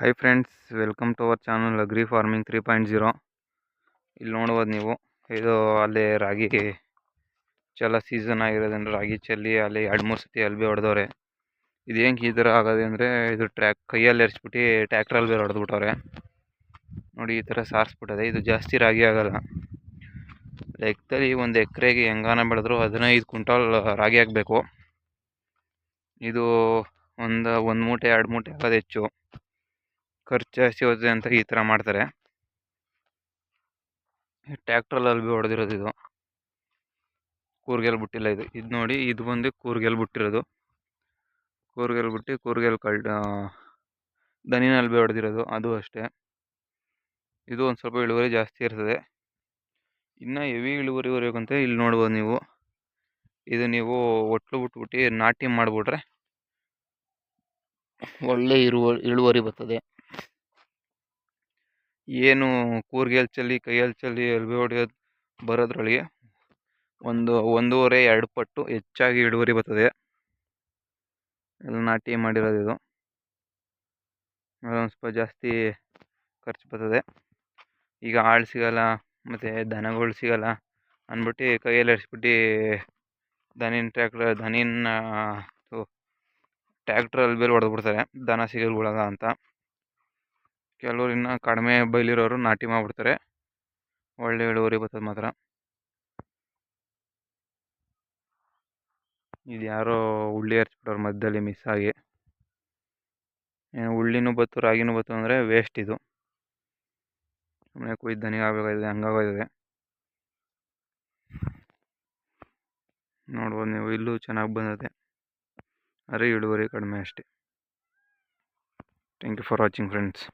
Hi friends welcome to our channel agri farming three point zero ಇಲ್ಲಿ ನೋಡ್ಬೋದು ನೀವು, ಇದು ಅಲ್ಲಿ ರಾಗಿ ಚೆಲ್ಲ ಸೀಸನ್ ಆಗಿರೋದ್ರಿಂದ ರಾಗಿ ಚೆಲ್ಲಿ ಅಲ್ಲಿ ಎರಡು ಮೂರು ಸತಿ ಅಲ್ಬಿ ಹೊಡೆದವ್ರೆ. ಇದು ಹೆಂಗೆ ಈ ಥರ ಆಗೋದೆ ಅಂದರೆ, ಇದು ಟ್ರ್ಯಾಕ್ ಕೈಯಲ್ಲಿ ಎರ್ಸ್ಬಿಟ್ಟು ಟ್ಯಾಕ್ಟ್ರಲ್ಲಿ ಬೇರೆ ಹೊಡೆದ್ಬಿಟ್ಟವ್ರೆ. ನೋಡಿ ಈ ಥರ ಸಾರಿಸ್ಬಿಟ್ಟದೆ, ಇದು ಜಾಸ್ತಿ ರಾಗಿ ಆಗೋಲ್ಲ. ಲೆಕ್ಕದಲ್ಲಿ ಒಂದು ಎಕರೆಗೆ ಹೆಂಗಾನ ಬೆಳೆದ್ರು ಹದಿನೈದು ಕ್ವಿಂಟಾಲ್ ರಾಗಿ ಆಗಬೇಕು ಇದು ಒಂದು ಒಂದು ಮೂಟೆ, ಎರಡು ಮೂಟೆ ಆಗೋದು ಹೆಚ್ಚು. ಖರ್ಚು ಜಾಸ್ತಿ ಹೋಗುತ್ತೆ ಅಂತ ಈ ಥರ ಮಾಡ್ತಾರೆ. ಟ್ಯಾಕ್ಟ್ರಲ್ಲಿ ಭೀ ಹೊಡೆದಿರೋದು ಇದು. ಕೂರ್ಗೆಲ್ ಬಿಟ್ಟಿಲ್ಲ ಇದು. ಇದು ನೋಡಿ, ಇದು ಬಂದು ಕೂರ್ಗೆಲ್ ಬಿಟ್ಟಿರೋದು. ಕೂರ್ಗೆಲ್ ಬಿಟ್ಟು ಕೂರ್ಗೆಲ್ ಕಳ್ ದನಿನಲ್ಲಿ ಭೀ ಹೊಡೆದಿರೋದು. ಅದು ಅಷ್ಟೇ. ಇದು ಒಂದು ಸ್ವಲ್ಪ ಇಳುವರಿ ಜಾಸ್ತಿ ಇರ್ತದೆ. ಇನ್ನು ಹೆವಿ ಇಳುವರಿ ಬರಬೇಕಂತ ಇಲ್ಲಿ ನೋಡ್ಬೋದು ನೀವು. ಇದು ನೀವು ಒಟ್ಲು ಬಿಟ್ಬಿಟ್ಟು ನಾಟಿ ಮಾಡಿಬಿಟ್ರೆ ಒಳ್ಳೆ ಇರುವ, ಇಳುವರಿ ಬರ್ತದೆ. ಏನು ಕೂರ್ಗೆಯಲ್ಲಿ ಚಲ್ಲಿ ಕೈಯಲ್ಲಿ ಚಲ್ಲಿ, ಎಲ್ಬಿ ಹೊಡೆಯೋದು ಬರೋದ್ರೊಳಗೆ ಒಂದು, ಒಂದೂವರೆ, ಎರಡು ಪಟ್ಟು ಹೆಚ್ಚಾಗಿ ಇಳುವರಿ ಬರ್ತದೆ. ಎಲ್ಲ ನಾಟಿ ಮಾಡಿರೋದು ಇದು. ಅದೊಂದು ಸ್ವಲ್ಪ ಜಾಸ್ತಿ ಖರ್ಚು ಬರ್ತದೆ. ಈಗ ಆಳು ಸಿಗಲ್ಲ, ಮತ್ತು ದನಗಳು ಸಿಗಲ್ಲ ಅಂದ್ಬಿಟ್ಟು ಕೈಯಲ್ಲಿ ಎರ್ಸ್ಬಿಟ್ಟು ದನಿನ ಟ್ರ್ಯಾಕ್ಟರ್ ದನಿನ ಟ್ಯಾಕ್ಟ್ರಲ್ಲಿ ಬೇರೆ ಹೊಡೆದ್ಬಿಡ್ತಾರೆ. ದನ ಸಿಗಲ್ಗಳಲ್ಲ ಅಂತ. ಕೆಲವ್ರು ಇನ್ನೂ ಕಡಿಮೆ ಬೈಲಿರೋರು ನಾಟಿ ಮಾಡಿಬಿಡ್ತಾರೆ. ಒಳ್ಳೆ ಇಳುವರಿ ಬರ್ತದೆ ಮಾತ್ರ. ಇದು ಯಾರೋ ಹುಳ್ಳಿ ಹರಿಸ್ಬಿಟ್ಟವ್ರು ಮಧ್ಯದಲ್ಲಿ ಮಿಸ್ ಆಗಿ. ಏನು ಹುಳ್ಳಿನೂ ಬತ್ತು, ರಾಗಿನೂ ಬತ್ತು ಅಂದರೆ ವೇಸ್ಟ್ ಇದು. ಸುಮ್ಮನೆ ಕುಯ್ದು ದನಿಗೆ ಆಗಬೇಕಾಗಿದೆ ಹಂಗಾಗೋಗಿದೆ ನೋಡ್ಬೋದು ನೀವು, ಇಲ್ಲೂ ಚೆನ್ನಾಗಿ ಬಂದಿದೆ. ಅರೆ ಇಳುವರಿ ಕಡಿಮೆ ಅಷ್ಟೇ. Thank you for watching friends